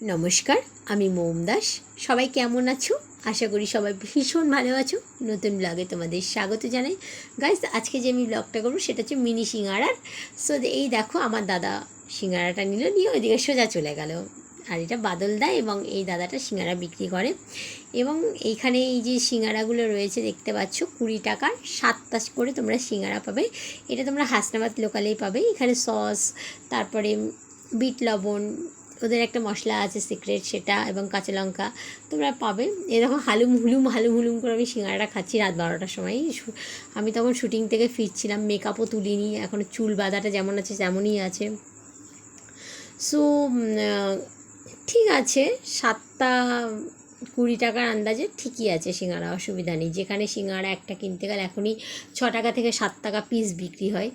নমস্কার, আমি মোম দাস। সবাই কেমন আছো? আশা করি সবাই ভীষণ ভালো আছো। নতুন ব্লগে তোমাদের স্বাগত জানাই। গাইজ আজকে যে আমি ব্লগটা করব সেটা হচ্ছে মিনি সিঙ্গারার। সো এই দেখো, আমার দাদা সিঙ্গারাটা নিল নিয়ে ওইদিকে সোজা চলে গেল। আর এটা বাদল দেয় এবং এই দাদাটা সিঙ্গারা বিক্রি করে। এবং এইখানে এই যে সিঙ্গারাগুলো রয়েছে, দেখতে পাচ্ছ, কুড়ি টাকার সাতটা করে তোমরা সিঙ্গারা পাবে। এটা তোমরা হাসনাবাদ লোকালেই পাবে। এখানে সস, তারপরে বিট লবণ ওদের একটা মশলা আছে সিক্রেট সেটা এবং কাঁচা লঙ্কা, তোমরা পাবে। এরকম হালুম হুলুম হালুম হুলুম করে আমি সিঙ্গারাটা খাচ্ছি রাত বারোটার সময়। আমি তখন শুটিং থেকে ফিরছিলাম মেকআপও তুলিনি, এখন চুল বাঁধাটা যেমন আছে তেমনই আছে। সো ঠিক আছে, সাতটা কুড়ি টাকার আন্দাজে ঠিকই আছে সিঙ্গারা, অসুবিধা নেই। যেখানে সিঙ্গারা একটা কিনতে গেলে এখনই ছ টাকা থেকে সাত টাকা পিস বিক্রি হয়।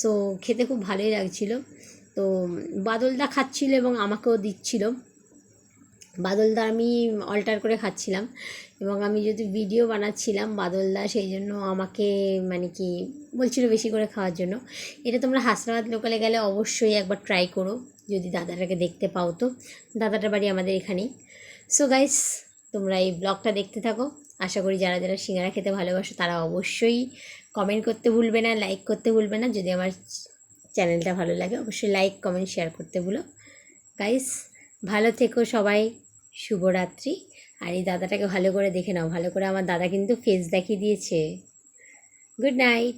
সো খেতে খুব ভালোই লাগছিল। তো বাদলদা খাচ্ছিল এবং আমাকেও দিচ্ছিল। বাদলদা আমি অল্টার করে খাচ্ছিলাম এবং আমি যদি ভিডিও বানাচ্ছিলাম বাদলদা সেই জন্য আমাকে মানে কি বলছিল বেশি করে খাওয়ার জন্য। এটা তোমরা হাসনাবাদ লোকালে গেলে অবশ্যই একবার ট্রাই করো, যদি দাদাটাকে দেখতে পাও তো। দাদাটার বাড়ি আমাদের এখানেই। সো গাইস তোমরা এই ব্লগটা দেখতে থাকো। আশা করি যারা যারা সিঙ্গারা খেতে ভালোবাসো তারা অবশ্যই কমেন্ট করতে ভুলবে না লাইক করতে ভুলবে না। যদি আমার চ্যানেলটা ভালো লাগে, অবশ্যই লাইক কমেন্ট শেয়ার করতে ভুলো। গাইস ভালো থেকো সবাই, শুভরাত্রি। আর এই দাদাটাকে ভালো করে দেখে নাও, ভালো করে আমার দাদা কিন্তু ফেস দেখিয়ে দিয়েছে। Good night